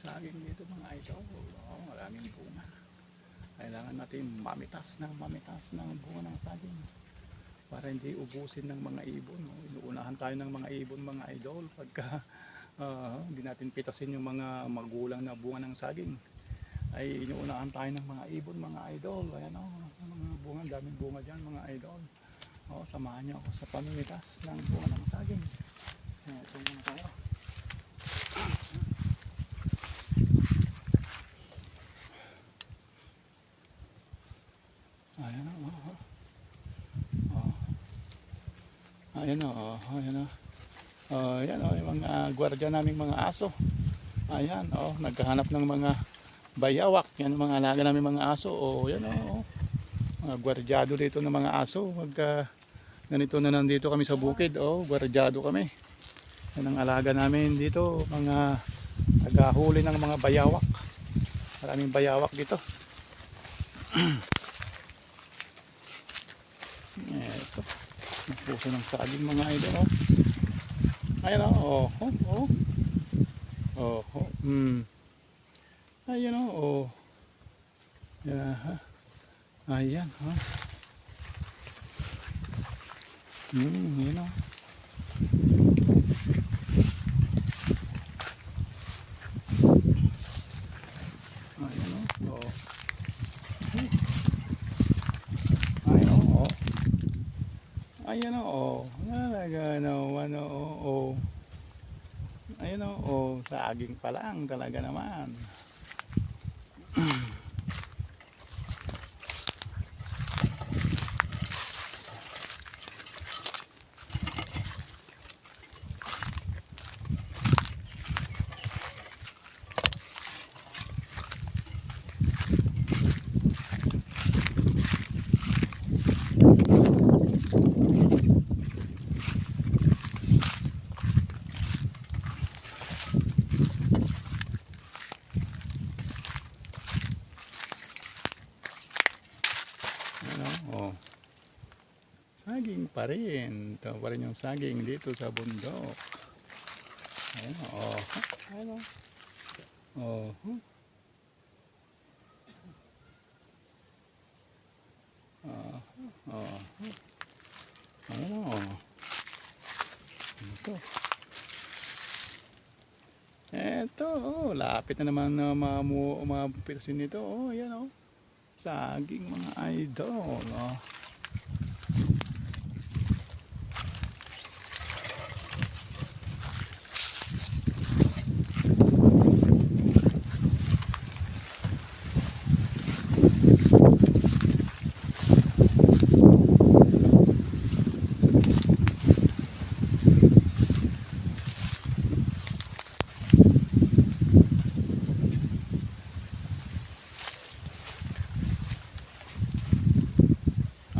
saging dito mga idol. Oh, maraming bunga. Kailangan natin mamitas ng mamitas ng bunga ng saging para hindi ubusin ng mga ibon. No? Inuunahan tayo ng mga ibon mga idol pagka hindi natin pitasin yung mga magulang na bunga ng saging ay inuunahan tayo ng mga ibon mga idol. Ayan o, mga bunga, daming bunga dyan mga idol. O, samahan niyo ako sa pamimitas ng bunga ng saging. Ayan, ito muna tayo. Ayan o. Oh, oh. Ayan o. Oh, ayan o. Oh, ayan o. Yung mga gwardiya naming mga aso. Ayan o. naghahanap ng mga bayawak. Yan mga alaga namin mga aso. O yan o. Mga gwardyado dito ng mga aso. Pag ah, ganito na nandito kami sa bukid. O, gwardyado kami. Yan ang alaga namin dito. Mga naghahuli ng mga bayawak. Maraming bayawak dito. Eto. Puso ng saging mga idol. Oh. Ayan. Oh, oh, oh. Oh, oh. Hmm. Ayan o. Oh. Yeah. Ayan ha. Hmm, yun o. Ayan o. Oh. Ayan o. Oh. Ayan o. Oh. Talaga naman o. Oh, oh. Ayan o. Oh. Saging pa lang talaga naman. Ano? Oh. Saging pa rin. Ito pa rin yung saging dito sa bundok. Ayan o. Oh. Ano? Oh. Oh. Oh. Ano? Ito. Eto, oh, lapit na naman na mamu, mapirsin nito. Oh, yan oh. Saging mga idol. Oh.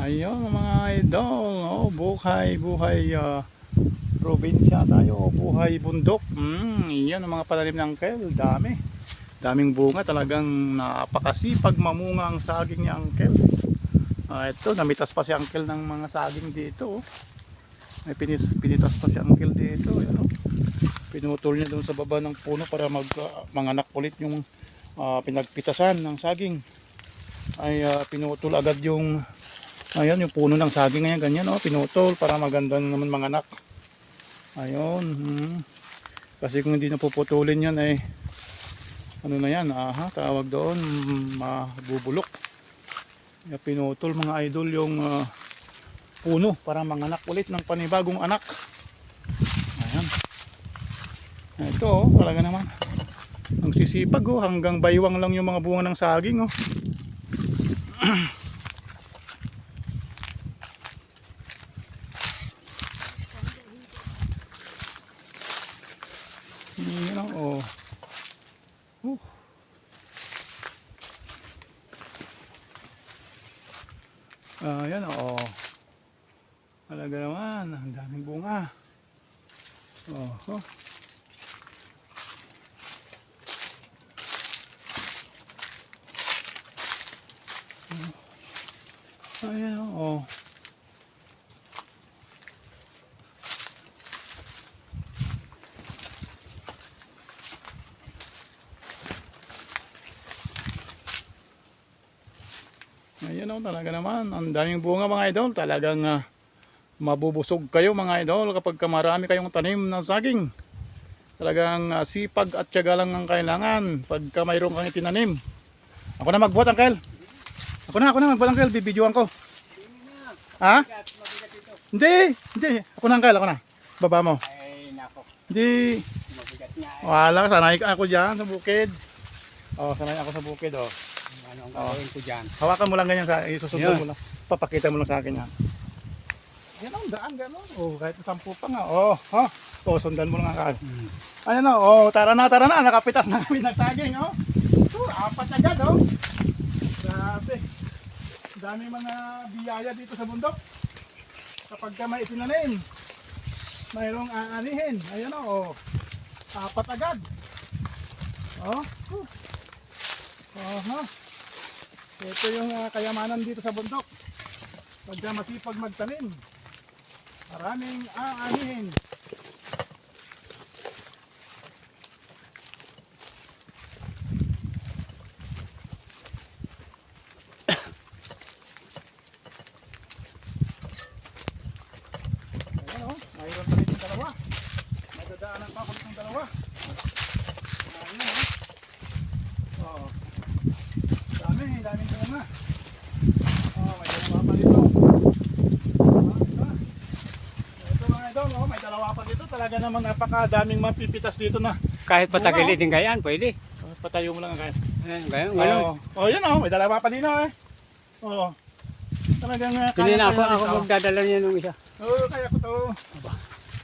Ayun mga idol, oh, buhay, buhay ah, probinsya tayo, buhay bundok. Mm, yan ang mga palalim ng kel, dami. Daming bunga, talagang napakasipag mamunga ang saging ni Uncle. Ah, ito, namitas pa si Uncle ng mga saging dito. Oh. May pinis, pinitas pa si Uncle dito. Yan, oh. Pinutol niya doon sa baba ng puno para mag, ah, manganak ulit yung ah, pinagpitasan ng saging. Ay ah, pinutol agad yung Ayan, yung puno ng saging ngayon, ganyan, oh, pinutol para maganda naman mga anak. Ayun. Hmm. Kasi kung hindi napuputulin yan, ay ano na yan, aha, tawag doon, mabubulok. Kaya pinutol mga idol yung ah, puno para manganak ulit ng panibagong anak. Ayan. Ito, oh, talaga naman. Ang sisipag, oh, hanggang baywang lang yung mga bunga ng saging, oh. Talaga naman, ang daming bunga. Oho. Ayan, oo. Oh. Ayan o, talaga naman. Ang daming bunga mga idol. Talagang uh, mabubusog kayo mga idol kapag ka marami kayong tanim ng saging. Talagang ah, sipag at tiyaga lang ang kailangan pagka mayroon kang itinanim. Ako na magbuhat, Uncle. Ako na, ako na magbuhat, Uncle. Bibidyoan ko. Ha? Hindi, hindi. Ako na, Uncle. Ako na. Baba mo. Ay, nako. Hindi. Wala, sanay ako dyan sa bukid. Oh, sanay ako sa bukid, oh. Ano ang gagawin ko dyan? Hawakan mo lang ganyan sa isusunod mo lang. Papakita mo lang sa akin yan. Yan ang daan, gano'n. Oh, kahit sampu pa nga. Oh, ha? Oh, sundan mo lang ang Hmm. Ayan oh, oh, tara na, tara na. Nakapitas na kami ng saging, oh. Oh, apat agad, oh. Grabe. Dami mga biyaya dito sa bundok. Kapag ka may itinanim, mayroong aanihin. Ayan oh, oh. Apat agad. Oh, oh. Oh, ha. Ito yung ah, kayamanan dito sa bundok. Pagka masipag magtanim, maraming aanihin. Ayan o, mayroon pa rin yung dalawa. May dadaanan pa ako ng dalawa. Ayan o. Oh. Dami, daming bunga. Oh, may dalawa pa dito. Ah, ito. Ito mga idol, oh, dalawa pa dito. Talaga naman napakadaming mapipitas dito na. Kahit patagilid din ganyan, pwede. Oh, patayo mo lang ang kaya. Eh, ganyan, ganyan. Oh, oh, yun oh, may dalawa pa dito eh. Oh. Talagang uh, Hindi na ako, ako ito. magdadala niya nung isa. Oo, kaya ko to.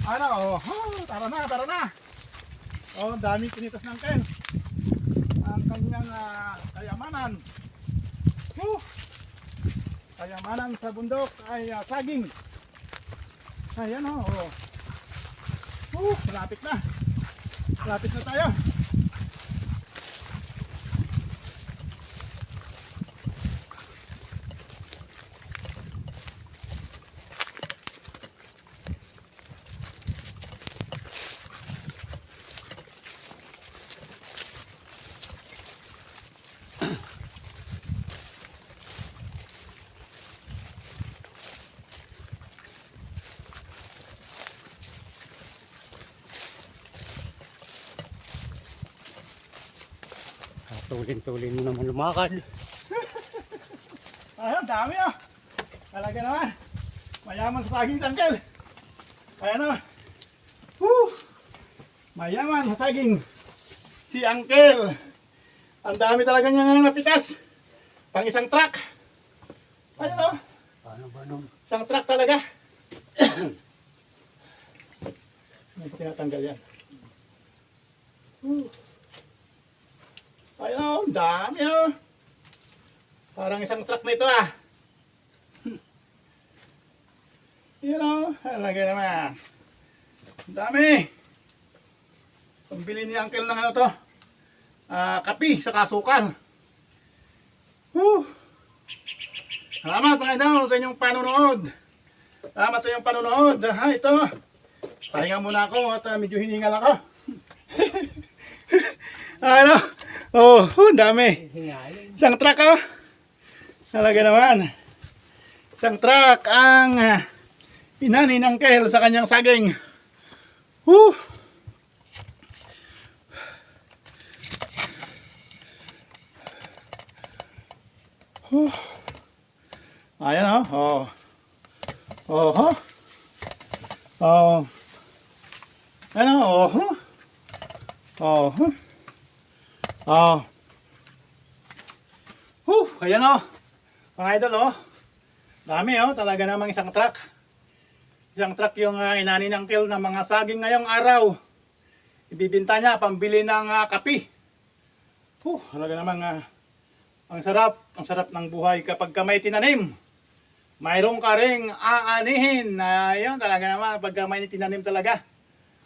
Ano, oh, oh, tara na, tara na. Oh, daming pinitas ng Ken. Ang kanyang ah, kayamanan. Whew. Kayamanan sa bundok ay ah, saging. Ayan oh. oh. Whew, malapit na. Malapit na tayo. Tulin-tulin mo naman lumakad. Ayun, dami oh. Talaga naman. Mayaman sa saging sangkel. Ayan oh. Woo! Mayaman sa saging. Si Uncle. Ang dami talaga niya napitas. Pang isang truck. Ayun oh. Paano ba nung? Isang truck talaga. May tinatanggal yan. Woo. Ayun oh, dami oh. Parang isang truck na ito ah. Yun oh, talaga naman. Dami. Pambili ni Uncle ng ano to. Ah, kapi sa kasukal. Woo. Salamat mga idol sa inyong panonood. Salamat sa inyong panonood. Ha, ito. Pahinga muna ako at ah, medyo hiningal ako. ano? Oh, ang dami. Isang truck oh. Talaga naman. Isang truck ang uh, inani ng Kel sa kanyang saging. Woo! Whew. Ayan oh. Oh. Oh. huh? Oh. Ano? Oh. huh? Oh. Oh. Whew, ayan o. Mga idol o. Dami o, talaga namang isang truck. Isang truck yung uh, inani ng kill ng mga saging ngayong araw. Ibibinta niya, pambili ng ah, kapi. Whew, talaga namang ah, ang sarap, ang sarap ng buhay kapag ka may tinanim. Mayroong ka ring aanihin. yun, talaga naman, pag may tinanim talaga.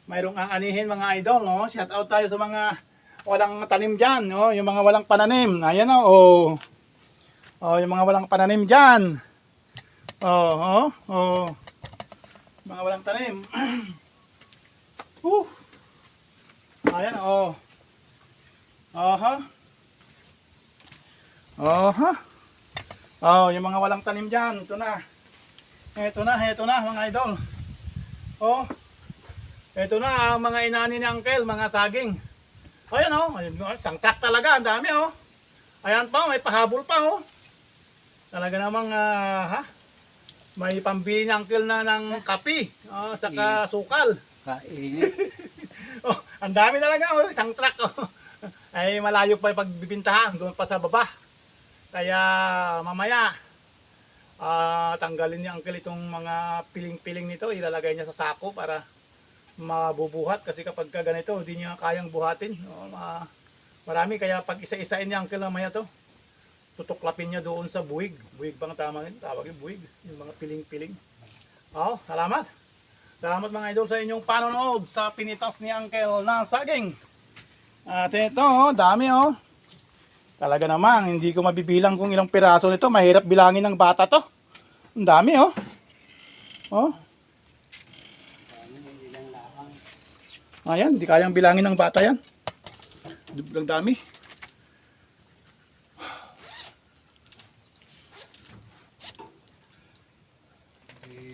Mayroong aanihin mga idol, no? Shout out tayo sa mga walang tanim dyan, no? Yung mga walang pananim. Ayan o, oh. Oh, yung mga walang pananim dyan. Oh, oh, oh. Mga walang tanim. Whew. Ayan, oh. Oh, ha. Oh, ha. Oh, yung mga walang tanim dyan, ito na. Ito na, ito na mga idol. Oh, ito na ang mga inani ni Uncle, mga saging. Ayan oh, ayun, oh, isang truck talaga, ang dami oh. Ayan pa, may pahabol pa oh. Talaga namang, ah, ha? May pambili ni Uncle na ng kape, oh, saka sukal. Kainit. Oh, ang dami talaga oh, isang truck oh. Ay malayo pa yung pagbibintahan doon pa sa baba. Kaya mamaya ah tanggalin ni Uncle itong mga piling-piling nito, ilalagay niya sa sako para mabubuhat kasi kapag ka ganito hindi niya kayang buhatin. Ma- marami kaya pag isa-isain ni Uncle mamaya to tutuklapin niya doon sa buwig. Buwig bang tama nito? Tawag yung buwig. Yung mga piling-piling. Oh, salamat. Salamat mga idol sa inyong panonood sa pinitas ni Uncle na saging. At ito, oh, dami oh. Talaga namang, hindi ko mabibilang kung ilang piraso nito. Mahirap bilangin ng bata to. Ang dami oh. Oh. Ayan, hindi kayang bilangin ng bata yan. Ang dami.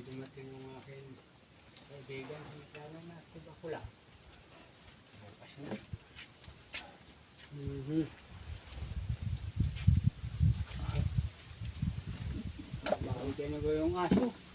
Dumating yung aking kaibigan. Sabi na, tiba ko lang. Bukas na. Mhm. Bakit yan ko yung aso?